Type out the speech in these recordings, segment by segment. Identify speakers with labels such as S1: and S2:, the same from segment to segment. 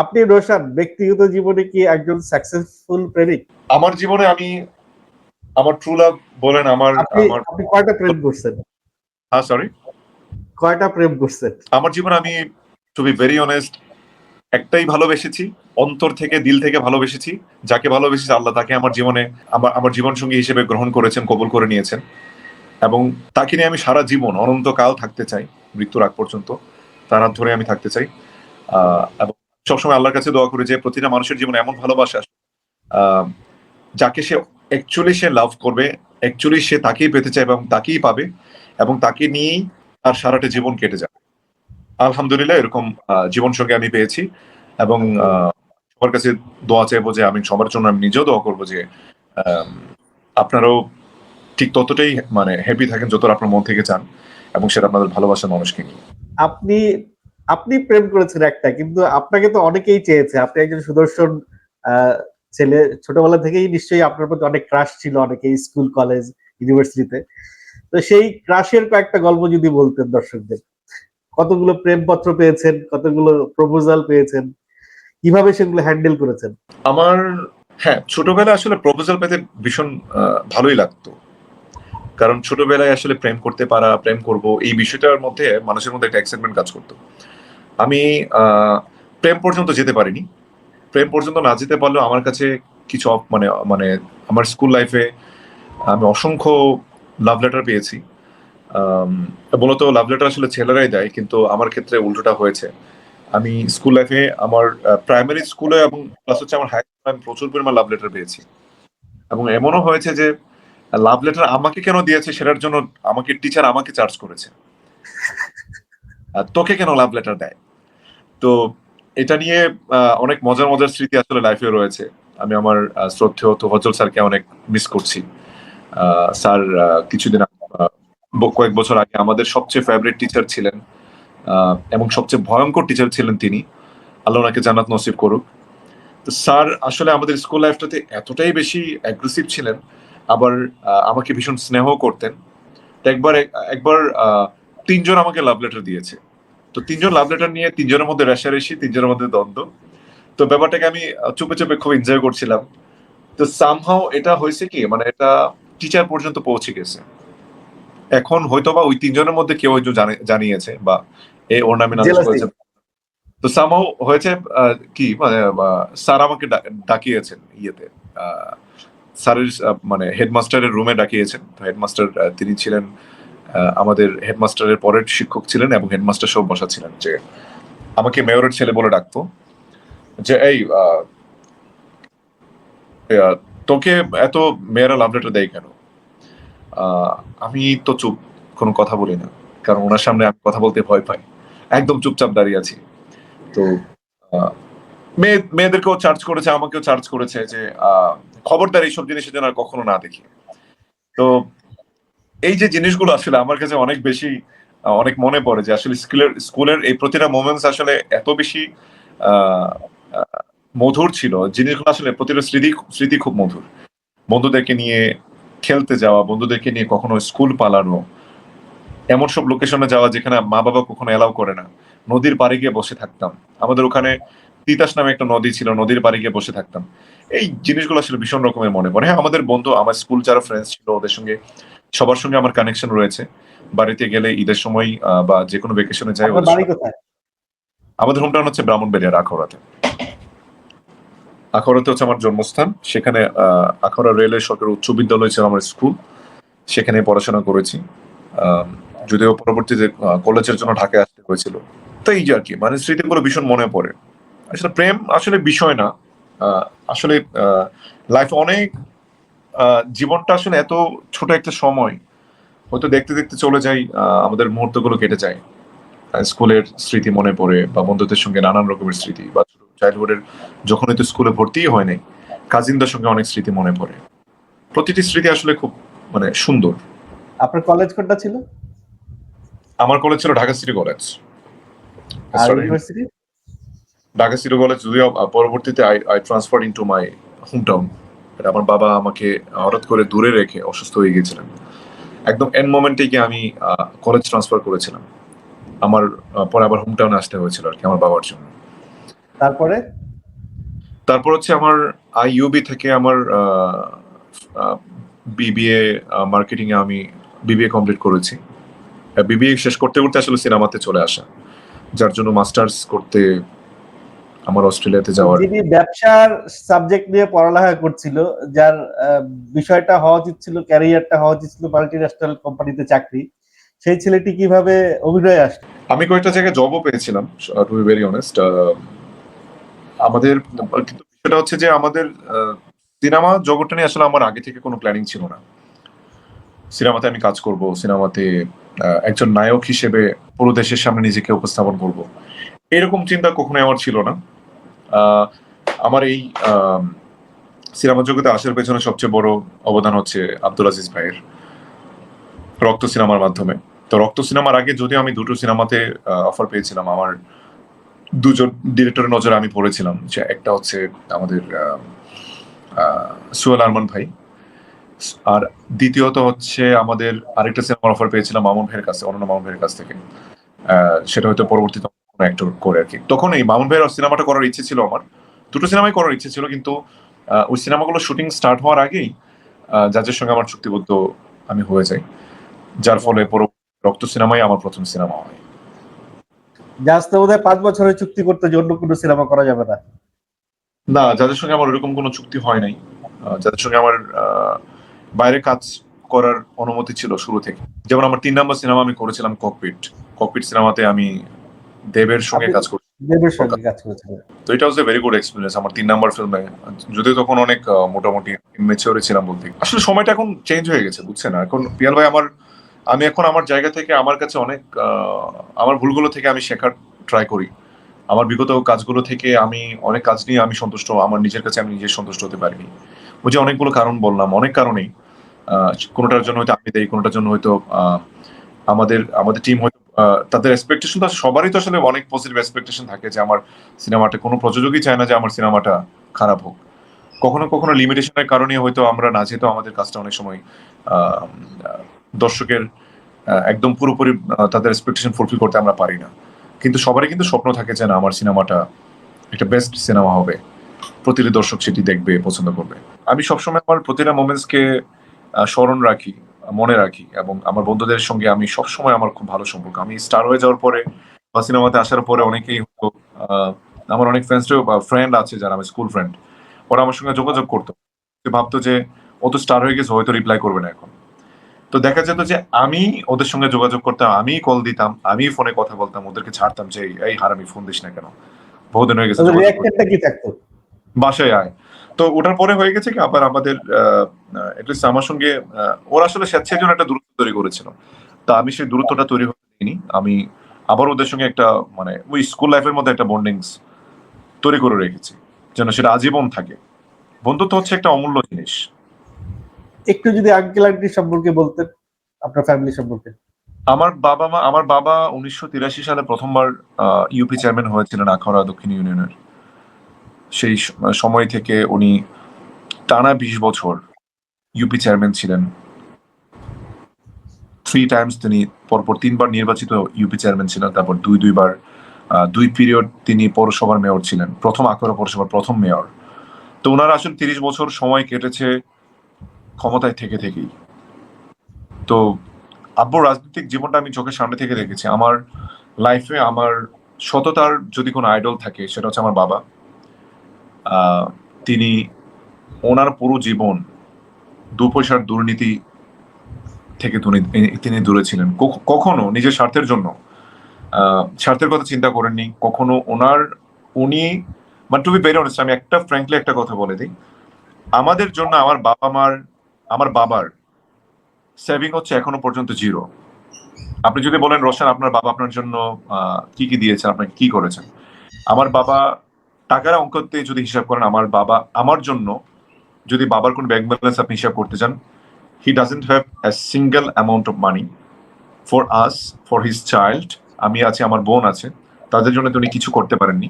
S1: আপনি রোশান ব্যক্তিগত জীবনে কি একজন সাকসেসফুল প্রেমিক?
S2: আমার জীবনে আমি আমার ট্রু লাভ বলেন আমার
S1: আপনি
S2: আমার
S1: আপনি কয়টা প্রেম করছেন?
S2: হ্যাঁ সরি
S1: কয়টা প্রেম করছেন?
S2: আমার জীবনে আমি টু বি ভেরি অনেস্ট একটাই ভালোবেসেছি অন্তর থেকে দিল থেকে ভালোবেসেছি যাকে ভালোবেসেছি আল্লাহ তাকে আমার জীবনে আমার আমার জীবন সঙ্গী হিসেবে গ্রহণ করেছেন কবুল করে নিয়েছেন। এবং তাকে নিয়ে আমি সারা জীবন অনন্তকাল থাকতে চাই মৃত্যুর আগ পর্যন্ত তার হাত ধরে আমি থাকতে চাই। আহ, এবং সবসময় আল্লাহর কাছে দোয়া করি যে প্রতিটা মানুষের জীবনে এমন ভালোবাসা যাকে সে অ্যাকচুয়ালি সে লাভ করবে অ্যাকচুয়ালি সে তাকেই পেতে চায় এবং তাকেই পাবে এবং তাকে নিয়েই তার সারাটা জীবন কেটে যাবে। আলহামদুলিল্লাহ এরকম জীবন সঙ্গে আমি পেয়েছি এবং সবার কাছে দোয়া চাইব যে আমি সবার জন্য আমি নিজেও দোয়া করব যে আপনারাও ঠিক ততটাই মানে হ্যাপি থাকেন যতটা আপনার মন থেকে চান এবং সেটা আপনাদের ভালোবাসার মানুষকে নিয়ে।
S1: আপনি আপনি প্রেম করেছেন একটা, কিন্তু আপনাকে তো অনেকেই চেয়েছে। আপনি একজন সুদর্শন ছেলে, ছোটবেলা থেকেই নিশ্চয়ই আপনার প্রতি অনেক ক্রাশ ছিল অনেকেই স্কুল কলেজ ইউনিভার্সিটিতে তো সেই ক্রাশের কয়েকটা গল্প যদি বলতেন দর্শকদের। কতগুলো প্রেমপত্র পেয়েছেন, কতগুলো প্রপোজাল পেয়েছেন, কীভাবে সেগুলো হ্যান্ডেল করেছেন?
S2: আমার হ্যাঁ ছোটবেলায় আসলে প্রপোজাল পেতে ভীষণ ভালোই লাগতো। কারণ ছোটবেলায় আসলে প্রেম করতে পারা, প্রেম করব, এই বিষয়টার মধ্যে মানুষের মধ্যে একটা এক্সাইটমেন্ট কাজ করতো। আমি প্রেম পর্যন্ত যেতে পারিনি। প্রেম পর্যন্ত না যেতে পারলেও আমার কাছে কিছু মানে মানে আমার স্কুল লাইফে আমি অসংখ্য লাভ লেটার পেয়েছি। মূলত লাভ লেটার আসলে ছেলেরাই দেয়, কিন্তু আমার ক্ষেত্রে উল্টোটা হয়েছে। আমি স্কুল লাইফে আমার প্রাইমারি স্কুলে এবং প্লাস হচ্ছে আমার হাই স্কুলে আমি প্রচুর পরিমাণ লাভ লেটার পেয়েছি। এবং এমনও হয়েছে যে লাভ লেটার আমাকে কেন দিয়েছে সেটার জন্য আমাকে টিচার আমাকে চার্জ করেছে। তোকে কেন লাভ লেটার দেয়? এটা নিয়ে অনেক মজার মজার স্মৃতি আসলে লাইফে রয়েছে। আমি আমার শ্রদ্ধেয় তোফাজ্জল স্যারকে অনেক মিস করছি। স্যার কিছুদিন কয়েক বছর আগে আমাদের সবচেয়ে ফেভারিট টিচার ছিলেন। এবং সবচেয়ে ভয়ঙ্কর টিচার ছিলেন তিনি। আল্লাহ ওনাকে জান্নাত নসিব করুক। তো স্যার আসলে আমাদের স্কুল লাইফটাতে এতটাই বেশি অ্যাগ্রেসিভ ছিলেন, আবার আমাকে ভীষণ স্নেহ করতেন। তো একবার একবার তিনজন আমাকে লাভ লেটার দিয়েছে। তো তিনজন লাভ লেটার নিয়ে তিনজনের মধ্যে রেশারেশি তিনজনের মধ্যে দ্বন্দ্ব। তো ব্যাপারটাকে আমি চুপে চুপে খুব এনজয় করছিলাম। তো সামহাও এটা হয়েছে কি মানে এটা টিচার পর্যন্ত পৌঁছে গেছে। এখন হয়তো বা ওই তিনজনের মধ্যে কেউ হয়তো জানে- জানিয়েছে বা এ ওর নামে করেছে তো সামহাও হয়েছে কি মানে স্যার আমাকে ডাকিয়েছেন ইয়েতে। আহ, স্যারের মানে হেডমাস্টারের রুমে ডাকিয়েছেন। হেডমাস্টার তিনি ছিলেন আহ, আমাদের হেডমাস্টারের পরের শিক্ষক ছিলেন এবং হেডমাস্টার সব বসা ছিলেন যে আমাকে মেয়রের ছেলে বলে ডাকতো। যে, এই তোকে এত মেয়েরা লাভ লেটার দেয় কেন? আমি তো চুপ, কোনো কথা বলি না। কারণ ওনার সামনে আমি কথা বলতে ভয় পাই। একদম চুপচাপ দাঁড়িয়ে আছি। তো মেয়ে, মেয়েদেরকেও চার্জ করেছে, আমাকেও চার্জ করেছে যে খবরদার এইসব জিনিসের যেন আর কখনো না দেখি। তো এই যে জিনিসগুলো আসলে আমার কাছে অনেক বেশি অনেক মনে পড়ে যে আসলে স্কুলের স্কুলের এই প্রতিটা মোমেন্টস আসলে এত বেশি মধুর ছিল। জিনিসগুলো আসলে প্রতিটা স্মৃতি স্মৃতি খুব মধুর। বন্ধুদেরকে নিয়ে খেলতে যাওয়া, বন্ধুদেরকে নিয়ে কখনো স্কুল পালানো, এমন সব লোকেশনে যাওয়া যেখানে মা বাবা কখনো এলাও করে না। নদীর পাড়ে গিয়ে বসে থাকতাম। আমাদের ওখানে তিতাস নামে একটা নদী ছিল, নদীর পাড়ে গিয়ে বসে থাকতাম। এই জিনিসগুলো আসলে ভীষণ রকমের মনে পড়ে। হ্যাঁ আমাদের বন্ধু, আমার স্কুল যারা ফ্রেন্ডস ছিল ওদের সঙ্গে সবার সঙ্গে আমার কানেকশন রয়েছে। বাড়িতে গেলে ঈদের সময় বা যে কোনো ভেকেশনে যাই আমাদের হোমটাউন হচ্ছে ব্রাহ্মণবাড়িয়ার আখাউড়াতে। আখাউড়াতে হচ্ছে আমার জন্মস্থান। সেখানে আহ, আখাউড়া রেলওয়ে সরকারি উচ্চ বিদ্যালয় ছিল আমার স্কুল। সেখানে পড়াশোনা করেছি। যদিও পরবর্তীতে কলেজের জন্য ঢাকায় আসতে হয়েছিল। তো এই যে আর কি মানে স্মৃতিগুলো ভীষণ মনে পড়ে। আসলে প্রেম আসলে বিষয় না। আহ, আসলে লাইফ অনেক জীবনটা আসলে এত ছোট একটা সময় হয়তো দেখতে দেখতে চলে যাই আমাদের মুহূর্তগুলো কেটে যায়। স্কুলের স্মৃতি মনে পড়ে বা বন্ধুদের সঙ্গে নানান রকমের স্মৃতি বা চাইল্ডহুডের যখন হয়তো স্কুলে ভর্তিই হয় নাই কাজিনদের সঙ্গে অনেক স্মৃতি মনে পড়ে। প্রতিটি স্মৃতি আসলে খুব মানে সুন্দর।
S1: আপনার কলেজ কোনটা ছিল?
S2: আমার কলেজ ছিল Dhaka city college Dhaka city college যদিও পরবর্তীতে I I transfer into my home town আমার বাবা আমাকে হঠাৎ করে দূরে রেখে অসুস্থ হয়ে গিয়েছিলেন। একদম এন্ড মোমেন্টে গিয়ে আমি কলেজ ট্রান্সফার করেছিলাম। আমার পরে আবার হোম টাউনে আসতে হয়েছিল আর কি আমার বাবার জন্য।
S1: তারপরে?
S2: তারপর হচ্ছে আমার আইইউবি থেকে আমার বিবিএ মার্কেটিং এ আমি বিবিএ কমপ্লিট করেছি। বিবিএ শেষ করতে করতে আসলে সিনেমাতে চলে আসা। যার জন্য মাস্টার্স করতে আমার অস্ট্রেলিয়াতে যাওয়ার।
S1: যিনি ব্যবসার সাবজেক্ট নিয়ে পড়ালেখা করছিল যার বিষয়টা হওয়া উচিত ছিল ক্যারিয়ারটা হওয়া উচিত ছিল মাল্টি ন্যাশনাল কোম্পানিতে চাকরি সেই ছেলেটি কীভাবে অভিনয়ে আসলো?
S2: আমি কয়েকটা জায়গায় জবও পেয়েছিলাম টু বি ভেরি অনেস্ট আমাদের কিন্তু বিষয়টা হচ্ছে যে আমাদের সিনেমা জগৎটা নিয়ে আসলে আমার আগে থেকে কোনো প্ল্যানিং ছিল না। সিনেমাতে আমি কাজ করব সিনেমাতে একজন নায়ক হিসেবে পুরো দেশের সামনে নিজেকে উপস্থাপন করব। এরকম চিন্তা কখনোই আমার ছিল না। আমার এই সিনেমা জগতে আসার পেছনে সবচেয়ে বড় অবদান হচ্ছে আব্দুল আজিজ ভাইয়ের রক্ত সিনেমার মাধ্যমে। তো রক্ত সিনেমার আগে যদিও আমি দুটো সিনেমাতে অফার পেয়েছিলাম, আমার দুজন ডিরেক্টরের নজরে আমি পড়েছিলাম, যে একটা হচ্ছে আমাদের সোহেল আরমান ভাই। আর দ্বিতীয়ত হচ্ছে আমাদের আরেকটা সিনেমার অফার পেয়েছিলাম মামুন ভাইয়ের কাছে, অনন্য মামুন ভাইয়ের কাছ থেকে। সেটা হয়তো পরবর্তীতে করে আর কি। তখন এই মামুন ভাইয়ের সিনেমাটা করার ইচ্ছে ছিল আমার। দুটো সিনেমাই করার ইচ্ছে ছিল কিন্তু ওই সিনেমাগুলো শুটিং স্টার্ট হওয়ার আগেই যাদের সঙ্গে আমার চুক্তিবদ্ধ আমি হয়ে যাই। যার ফলে রক্ত সিনেমাই আমার প্রথম সিনেমা হয়।
S1: জাস্ট পাঁচ বছরের চুক্তি করতে যে অন্য কোনো সিনেমা করা যাবে না।
S2: না যাদের সঙ্গে আমার ওরকম কোনো চুক্তি হয় নাই। যাদের সঙ্গে আমার বাইরে কাজ করার অনুমতি ছিল শুরু থেকে। যেমন আমার তিন নম্বর সিনেমা আমি করেছিলাম ককপিট ককপিট সিনেমাতে আমি দেবের সঙ্গে কাজ করি
S1: দেবের সঙ্গে কাজ করেছিল
S2: তো এটা হচ্ছে ভেরি গুড এক্সপিরিয়েন্স আমার তিন নাম্বার ফিল্মে যদিও তখন অনেক মোটামুটি মেচিওরে ছিলাম বলতে আসলে সময়টা এখন চেঞ্জ হয়ে গেছে বুঝছেন? এখন পিয়াল ভাই আমার আমি এখন আমার জায়গা থেকে আমার কাছে অনেক আমার ভুলগুলো থেকে আমি শেখার ট্রাই করি। আমার বিগত কাজগুলো থেকে আমি অনেক কাজ নিয়ে আমি সন্তুষ্ট আমার নিজের কাছে আমি নিজে সন্তুষ্ট হতে পারিনি। ওই যে অনেকগুলো কারণ বললাম অনেক কারণেই আহ, কোনোটার জন্য হয়তো আমি দেই কোনোটার জন্য হয়তো আমাদের আমাদের টিম হয়তো তাদের এক্সপেকটেশন তো সবারই তো আসলে অনেক পজিটিভ এক্সপেকটেশন থাকে যে আমার সিনেমাটা, কোনো প্রযোজকই চায় না যে আমার সিনেমাটা খারাপ হোক। কখনো কখনো লিমিটেশনের কারণে হয়তো আমরা না যেহেতু আমাদের কাজটা অনেক সময় দর্শকের একদম পুরোপুরি তাদের এক্সপেকটেশন ফুলফিল করতে আমরা পারি না। কিন্তু সবারই কিন্তু স্বপ্ন থাকে যে না, আমার সিনেমাটা একটা বেস্ট সিনেমা হবে। প্রতিটি দর্শক সেটি দেখবে, পছন্দ করবে। আমি সবসময় আমার প্রতিটা মোমেন্টসকে স্মরণ রাখি। মনে রাখি এবং আমার বন্ধুদের সঙ্গে আমি সবসময় আমার খুব ভালো সম্পর্ক। আমি স্টার হয়ে যাওয়ার পরে বা সিনেমাতে আসার পরে অনেকেই হতো আমার অনেক ফ্রেন্ডস বা ফ্রেন্ড আছে যারা আমার স্কুল ফ্রেন্ড ওরা আমার সঙ্গে যোগাযোগ করতো। ভাবতো যে ও তো স্টার হয়ে গেছে হয়তো রিপ্লাই করবে না এখন। তো দেখা যেত যে আমি ওদের সঙ্গে যোগাযোগ করতাম আমি কল দিতাম আমি ফোনে কথা বলতাম ওদেরকে ছাড়তাম যে এই- হারামি ফোন দিস না কেন? বহুদিন হয়ে গেছে বাসায় আয়। তো ওটার পরে হয়ে গেছে কি আবার আমাদের আমার সঙ্গে ওরা আসলে স্বেচ্ছায় জন্য একটা দূরত্ব তৈরি করেছিল। তা আমি সেই দূরত্বটা তৈরি হতে দিইনি। আমি আবার ওদের সঙ্গে একটা মানে ওই স্কুল লাইফের মধ্যে একটা বন্ডিংস তৈরি করে রেখেছি যেন সেটা আজীবন থাকে। বন্ধুত্ব হচ্ছে একটা অমূল্য জিনিস।
S1: একটু যদি আঙ্কেল আন্টি সম্পর্কে বলতেন আপনার ফ্যামিলি সম্পর্কে।
S2: আমার বাবা মা আমার বাবা উনিশশো তিরাশি সালে প্রথমবার ইউপি চেয়ারম্যান হয়েছিলেন আখাউড়া দক্ষিণ ইউনিয়নের। সেই সময় থেকে উনি টানা বিশ বছর ইউপি চেয়ারম্যান ছিলেন। থ্রি টাইমস তিনি পরপর তিনবার নির্বাচিত ইউপি চেয়ারম্যান ছিলেন, তারপর দুই, দুইবার দুই পিরিয়ড তিনি পৌরসভার মেয়র ছিলেন, প্রথম আখাউড়া পৌরসভার প্রথম মেয়র তো ওনার আসলে তিরিশ বছর সময় কেটেছে ক্ষমতায় থেকে থেকেই। তো আব্বুর রাজনৈতিক জীবনটা আমি চোখের সামনে থেকে দেখেছি। আমার লাইফে আমার সততার যদি কোনো আইডল থাকে, সেটা হচ্ছে আমার বাবা। তিনি ওনার পুরো জীবন দু পয়সার দুর্নীতি থেকে তিনি- দূরে ছিলেন। কখনো নিজের স্বার্থের জন্য স্বার্থের কথা চিন্তা করেননি। কখনো ওনার, উনি মানে টু বি ভেরি অনেস্ট আমি একটা ফ্র্যাঙ্কলি একটা কথা বলে দিই। আমাদের জন্য আমার বাবা মার, আমার বাবার সেভিং হচ্ছে এখনও পর্যন্ত জিরো আপনি যদি বলেন, রোশন, আপনার বাবা আপনার জন্য কি কি দিয়েছেন আপনাকে কি করেছেন? আমার বাবা টাকার অঙ্কতে যদি হিসাব করেন আমার বাবা, আমার জন্য যদি বাবার কোন ব্যাংক ব্যালেন্স আপনি হিসাব করতে চান he doesn't have a single amount of money for us for his child আমি আছি, আমার বোন আছে, তাদের জন্য তিনি কিছু করতে পারেননি।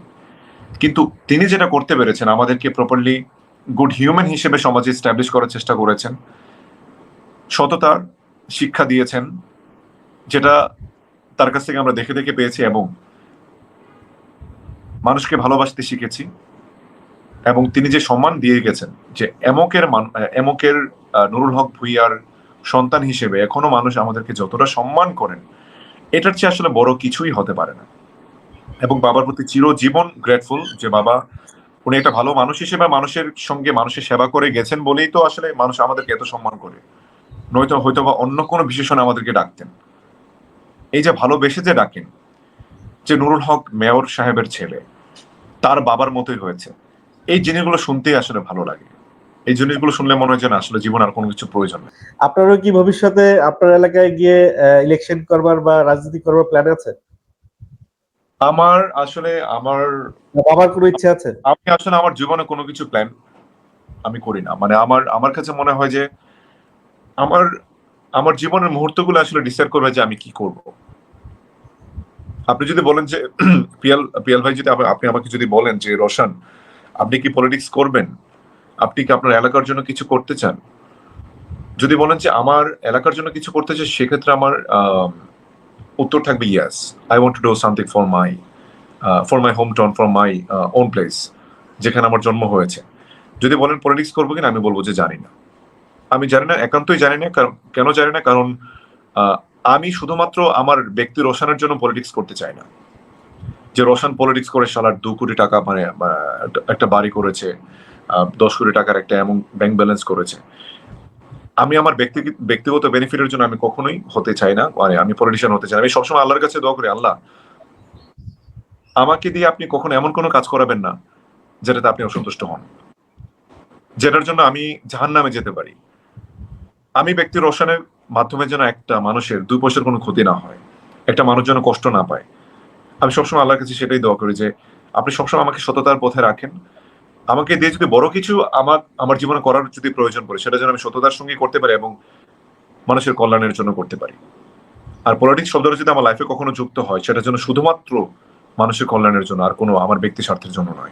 S2: কিন্তু তিনি যেটা করতে পেরেছেন, আমাদেরকে প্রপারলি গুড হিউম্যান হিসেবে সমাজে স্ট্যাবলিশ করার চেষ্টা করেছেন। সততার শিক্ষা দিয়েছেন, যেটা তার কাছ থেকে আমরা দেখে দেখে পেয়েছি এবং মানুষকে ভালোবাসতে শিখেছি এবং তিনি যে সম্মান দিয়ে গেছেন, যে এমকের এমকের নুরুল হক ভুইয়ার সন্তান হিসেবে এখনও মানুষ আমাদেরকে যতটা সম্মান করেন, এটার চেয়ে আসলে বড় কিছুই হতে পারে না। এবং বাবার প্রতি চিরজীবন গ্রেটফুল যে বাবা, উনি একটা ভালো মানুষ হিসেবে মানুষের সঙ্গে মানুষের সেবা করে গেছেন বলেই তো আসলে মানুষ আমাদেরকে এত সম্মান করে। নয়তো হয়তো বা অন্য কোনো বিশেষণে আমাদেরকে ডাকতেন। এই যে ভালোবেসে যে ডাকেন, যে নুরুল হক মেয়র সাহেবের ছেলে তার বাবার মতোই হয়েছে। এই জিনিসগুলো শুনতেই আসলে ভালো লাগে। এই জিনিসগুলো শুনলে মনে হয় যে না আসলে জীবন আর কোনো কিছু প্রয়োজন নেই।
S1: আপনারও কি ভবিষ্যতে আপনার এলাকায় গিয়ে ইলেকশন করবার বা রাজনীতি করবার প্ল্যান আছে?
S2: আমার আসলে আমার
S1: বাবার কোনো ইচ্ছা আছে?
S2: আমি আসলে আমার জীবনে কোনো কিছু প্ল্যান আমি করি না। মানে আমার আমার কাছে মনে হয় যে আমার আমার জীবনের মুহূর্তগুলো আসলে ডিসাইড করবে যে আমি কি করব। আপনি যদি বলেন যে, পিয়াল পিয়াল ভাই যদি আপনি- আমাকে যদি বলেন যে, রোশন, আপনি কি পলিটিক্স করবেন? আপনি কি আপনার এলাকার জন্য কিছু করতে চান? যদি বলেন যে, আমার এলাকার জন্য কিছু করতে চাই, সেক্ষেত্রে আমার উত্তর থাকবে yes I want to do something for my for my home town for my own place যেখানে আমার জন্ম হয়েছে। যদি বলেন পলিটিক্স করব কিনা, আমি বলব যে জানি না। আমি জানি না, একান্তই জানি না, কারণ, কেন জানি না? কারণ আমি শুধুমাত্র আমার ব্যক্তি রোশনের জন্য পলিটিক্স করতে চাই না। যে রোশন পলিটিক্স করে সালার দু কোটি টাকা মানে একটা- বাড়ি করেছে দশ কোটি টাকার একটা এমন ব্যাংক ব্যালেন্স করেছে। আমি আমার ব্যক্তি ব্যক্তিগত বেনিফিটের জন্য আমি কখনোই হতে চাই না মানে আমি পলিটিশিয়ান হতে চাই আমি সবসময় আল্লাহর কাছে দোয়া করি, আল্লাহ, আমাকে দিয়ে আপনি কখনো এমন কোনো কাজ করাবেন না, যেটাতে আপনি অসন্তুষ্ট হন। যেটার জন্য আমি জাহান নামে যেতে পারি। আমি ব্যক্তি রোশনের মাধ্যমে যেন একটা মানুষের দুই পয়সার কোনো ক্ষতি না হয়। একটা মানুষ যেন কষ্ট না পায়। আমি সবসময় আল্লাহর কাছে সেটাই দোয়া করি যে, আপনি সবসময় আমাকে সততার পথে রাখেন। আমাকে দিয়ে যদি বড় কিছু আমার আমার জীবনে করার যদি প্রয়োজন পড়ে, সেটা যেন আমি সততার সঙ্গে করতে পারি এবং মানুষের কল্যাণের জন্য করতে পারি। আর পলিটিক্স শব্দটা যদি আমার লাইফে কখনো যুক্ত হয় সেটা যেন শুধুমাত্র মানুষের কল্যাণের জন্য আর কোনো আমার ব্যক্তি স্বার্থের জন্য নয়।